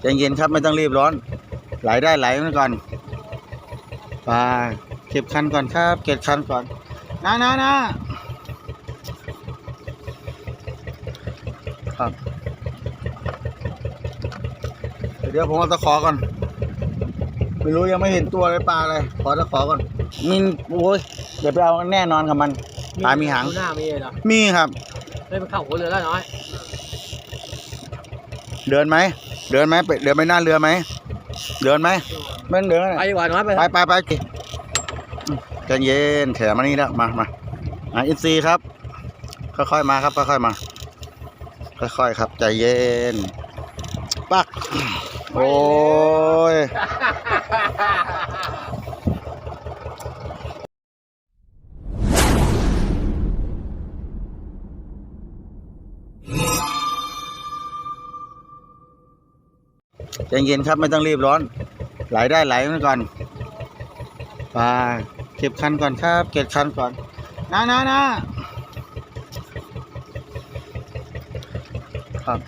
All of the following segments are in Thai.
ใจเย็นครับไม่ต้องรีบร้อน ไหลได้ไหลมันก่อนไปเก็บคันก่อนครับ เก็บคันก่อนนะนะนะครับ เดี๋ยวผมเอาตะขอก่อน ไม่รู้ยังไม่เห็นตัวเลยปลาเลยขอตะขอก่อนมีโอ้ยเดี๋ยวไปเอาแน่นอนกับมันปลามีหางดูหน้ามีเหรอมีครับเฮ้ยมันเข้าหัวเรือแล้วน้อย เดินไหม เดินไหมไปเดินไปหน้าเรือไหมเดินไหมไม่ต้องเดินไปดีกว่าน้อยไปไปไปไปใจเย็นแถมานี่แล้วมามาอะอินซีครับ ค่อยๆมาครับค่อยๆมา ค่อยๆครับใจเย็นปักโอ้ย ใจเย็นครับไม่ต้องรีบร้อน ไหลได้ไหลมันก่อนไปเก็บคันก่อนครับ เก็บคันก่อนนะนะนะครับ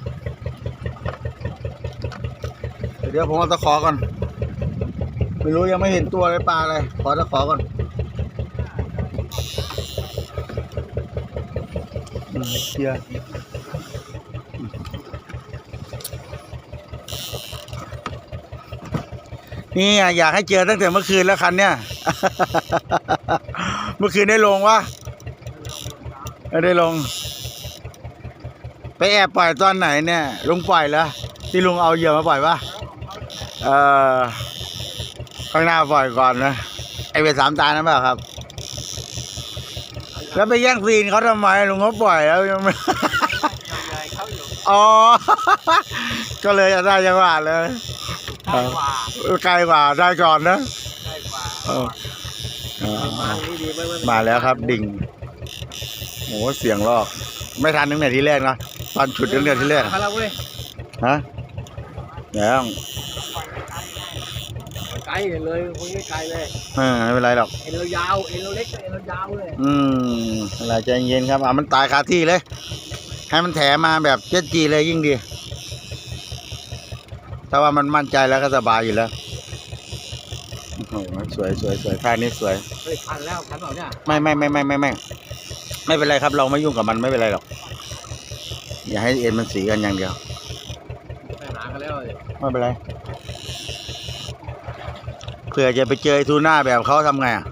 เดี๋ยวผมเอาตะขอก่อน ไม่รู้ยังไม่เห็นตัวเลยปลาเลยขอตะขอก่อนเคลียร์ นี่อยากให้เจอตั้งแต่เมื่อคืนแล้วคันเนี่ยเมื่อคืนได้ลงวะไม่ได้ลง ไปแอบปล่อยตอนไหนเนี่ยลุงปล่อยแล้วที่ลุงเอาเหยื่อมาปล่อยปะเออข้างหน้าปล่อยก่อนนะไอเวทสามตานั่นเปล่าครับ แล้วไปแย่งซีนเขาทำไมลุงเขาปล่อยแล้วยังไม่อ๋อ ก็เลยจะได้จังหวะเลย ใกล้กว่าไกลกว่าได้ก่อนนะใกล้กว่าเออเออมาตรงนี้ดีไม่ไม่มาแล้วครับดิ่งโอ้เสียงลอก ไม่ทันตั้งแต่ที่แรกนะตอนฉุดตั้งแต่ที่แรกมาแล้วเว้ยฮะแล้วไกลเลยคนนี้ไกลเลยเออไม่เป็นไรหรอกเอ็นเรายาวเอ็นเราเล็กเอ็นเรายาวเลยอืมอะไรใจเย็นครับอะมันตายคาที่เลย ให้มันแถมาแบบเจ็ดจีเลยยิ่งดี ถ้าว่ามันมั่นใจแล้วก็สบายอยู่แล้วโอ้โหสวยสวยสวยท่านี้สวย เฮ้ยพันแล้วพันเปล่าเนี่ยไม่ไม่ไม่ไม่ไม่ไม่ไม่เป็นไรครับ เราไม่ยุ่งกับมันไม่เป็นไรหรอก อย่าให้เอ็นมันสีกันอย่างเดียว ไปหากันแล้วเลยไม่เป็นไรเผื่อจะไปเจอไอ้ทูน่าแบบเขาทำไงอะ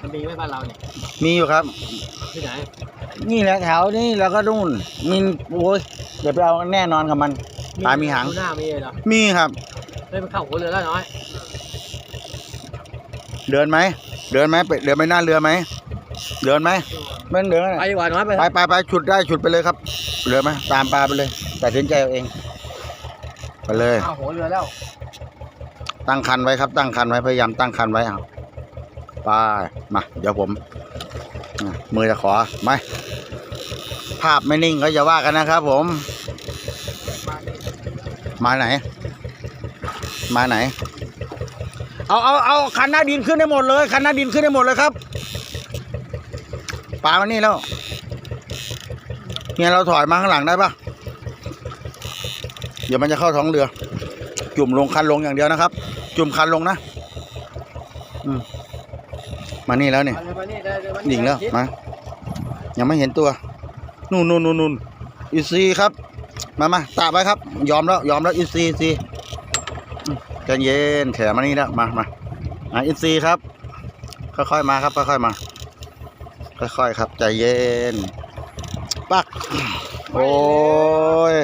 มันมีไหมบ้านเราเนี่ยมีอยู่ครับ ที่ไหน นี่แหละแถวนี้แล้วก็นู่นมีโอ้ยเดี๋ยวไปเอาแน่นอนกับมัน ปลามีหางดูหน้ามีเหรอมีครับ เฮ้ยมันเข้าหัวเรือแล้วน้อยเดินไหม เดินไหมไปเดินไปหน้าเรือไหม เดินไหมไม่ต้องเดินไปดีกว่าน้อยไปไปไปไปฉุดได้ฉุดไปเลยครับ เรือไหมตามปลาไปเลยตัดสินใจเอาเอง ไปเลย เข้าหัวเรือแล้วตั้งคันไว้ครับ ตั้งคันไว้พยายามตั้งคันไว้เอาไปมา เดี๋ยวผมอะมือจะขอไม่ภาพไม่นิ่งก็อย่าว่ากันนะครับผม มาไหน มาไหน เอาเอาเอาคันหน้าดินขึ้นได้หมดเลยคันหน้าดินขึ้นได้หมดเลยครับปลามานี่แล้วเนี่ยเราถอยมาข้างหลังได้ปะเดี๋ยวมันจะเข้าท้องเรือ จุ่มลงคันลงอย่างเดียวนะครับ จุ่มคันลงนะอืมมานี่แล้วเนี่ยมาเลยมานี่ได้เลยมาหญิงแล้วคิดมายังไม่เห็นตัว นู่นนู่นนู่นนู่นอีซีครับ มามาตาไปครับ ยอมแล้ว ยอมแล้วอีซีซีอืมใจเย็นแถมานี่แล้วมามาอะอีซีครับ ค่อยๆมาครับ ค่อยๆมา ค่อยๆครับใจเย็น ปัก โอ้ย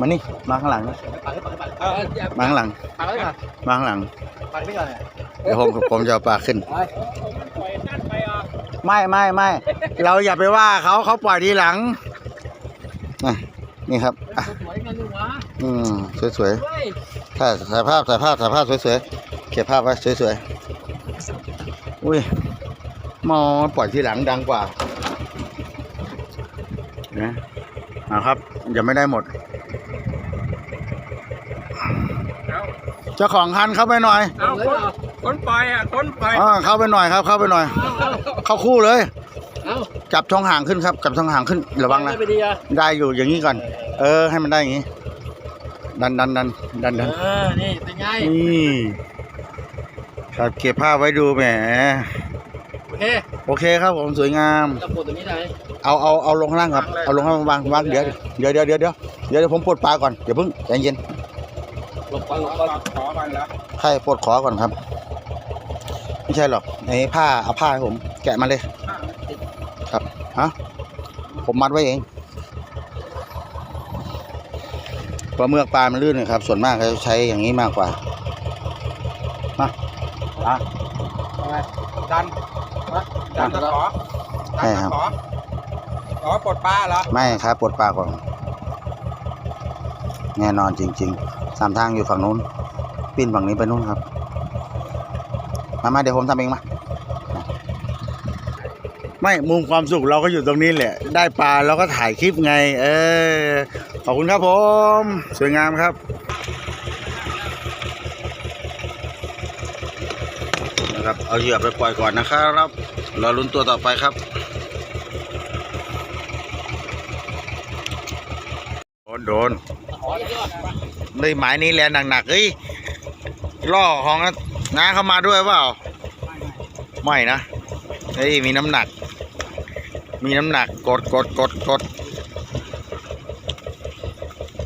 มานี่มาข้างหลังนะปัดให้ปัดให้ปัดเออเอออย่ามาข้างหลังปัดไว้ก่อนมาข้างหลังปัดไว้ก่อนเนี่ยเดี๋ยวผมผมจะเอาปลาขึ้นไปปล่อยนั่นไปอะ ไม่ไม่ไม่เราอย่าไปว่าเขาเขาปล่อยทีหลังอะนี่ครับอะสวยๆกันดูวะอืมสวยเฮ้ยๆถ่ายถ่ายภาพถ่ายภาพถ่ายภาพสวยๆเก็บภาพไว้สวยๆอุ้ยมอปล่อยทีหลังดังกว่านะเอาครับยังไม่ได้หมด เจ้าของคันเข้าไปหน่อย เอาเลยเหรอ คนปล่อยอะคนปล่อยอ่าเข้าไปหน่อยครับ เข้าไปหน่อย เข้าคู่เลยเอาใจจับช่องห่างขึ้นครับจับช่องห่างขึ้นระวังนะไม่ดีอะได้อยู่อย่างนี้ก่อน เออ ให้มันได้อย่างนี้ ดันดันดันดันดันเออนี่เป็นไงนี่ครับเก็บภาพไว้ดูแหมโอเคโอเคครับผมสวยงามเราปวดตรงนี้ได้เอาเอาเอาลงข้างล่างครับเอาลงข้างล่างวางวางเดี๋ยวเดี๋ยวเดี๋ยวเดี๋ยวเดี๋ยวเดี๋ยวเดี๋ยวผมปลดปลาก่อนเดี๋ยวเพิ่งใจเย็นหลบก่อนหลบก่อนขอมันแล้วใช่ปลดขอก่อนครับ ไม่ใช่หรอกไอ้ผ้าเอาผ้าให้ผม แกะมาเลย ครับฮะผมมัดไว้เองปลาเมือกปลามันลื่นนะครับ ส่วนมากเขาจะใช้อย่างนี้มากกว่า มาอะดันดันตะขอใช่ครับขอขอปลดปลาเหรอ ไม่ครับปลดปลาก่อน แน่นอนจริง ๆ สามทางอยู่ฝั่งนู้น ปิ้นฝั่งนี้ไปนู้นครับ มามาเดี๋ยวผมทำเองมา ไม่มุมความสุขเราก็อยู่ตรงนี้แหละ ได้ปลาเราก็ถ่ายคลิปไง เออ ขอบคุณครับผม สวยงามครับนะครับเอาเหยื่อไปปล่อยก่อนนะครับรอลุ้นตัวต่อไปครับโดนโดนขอเยอะเลยหมายนี้แลหนักๆเฮ้ยล่อของ น้าเข้ามาด้วยเปล่า ไม่นะเฮ้ยมีน้ำหนัก มีน้ำหนักกดกดกดกด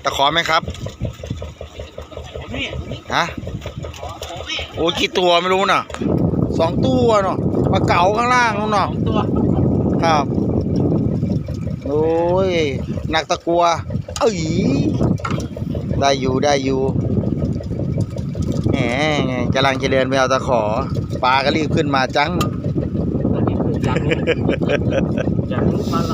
ตะขอไหมครับผมนี่ฮะโอ้ยกี่ตัวไม่รู้น่ะสองตัวเนาะปลาเก๋าข้างล่างนู่นสอเนาะงตัวครับโอ้ยหนักตะกัวเอ้ยได้อยู่ได้อยู่ แหมกำลังจะเดินไปเอาตะขอ ปลาก็รีบขึ้นมาจังอยากรู้อยากรู้มาอะไร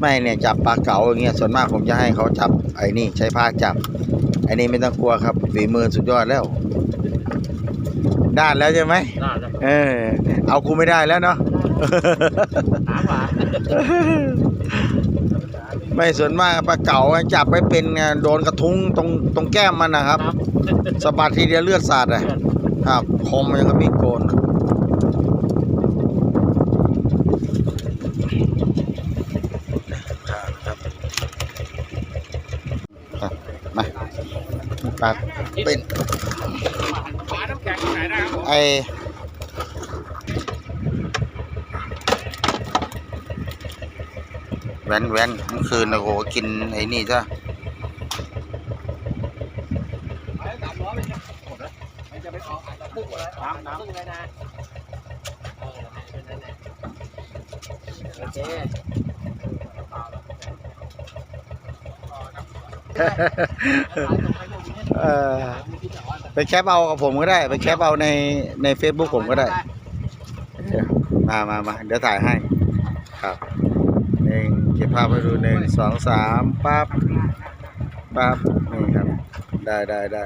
ไม่เนี่ยจับปลาเก๋าอย่างเงี้ยส่วนมากผมจะให้เขาจับไอ้นี่ใช้ผ้าจับ ไอ้นี่ไม่ต้องกลัวครับฝีมือสุดยอดแล้ว ด้านแล้วใช่ไหมน่าจะเออ เอากูไม่ได้แล้วเนาะ หาหวา ไม่ส่วนมากปลาเก๋าจับไม่เป็นไงโดนกระทุ้งตรงตรงแก้มมันนะครับสะบัดทีเดียวเลือดสาดเลยครับคมมันยังกับมีดโกนครับมาปลาเป็นปลาน้ำแข็งไหนนะครับผมไอ แวนแวนเมื่อคืนโอ้โหกินไอ้นี่จ้ะสามร้อยเลยมันจะไปออกตึ้งเลยน้ำน้ำตึ้งเลยนะโอเคเออไปแคปเอากับผมก็ได้ ไปแคปเอาในใน Facebook ผมก็ได้ มามามาเดี๋ยวถ่ายให้ครับห นึ่งเก็บภาพให้ดูหนึ่งสองสามปั๊บปั๊บนี่ครับ ได้ได้ได้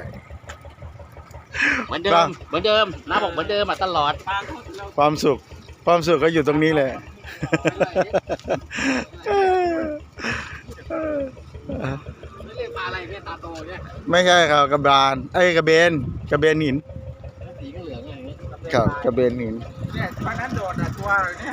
เหมือนเดิมเหมือนเดิมน้าบอกเหมือนเดิมมาตลอดความสุขความสุขก็อยู่ตรงนี้เลยไม่เรียกปลาอะไรเนี่ยตาโตเนี่ยไม่ใช่ครับกระบาลเอ้ยกระเบนกระเบนหินสีเหลืองอะไรอย่างเงี้ยครับกระเบนหินเนี่ยปลานั้นโดดอะตัวเนี่ย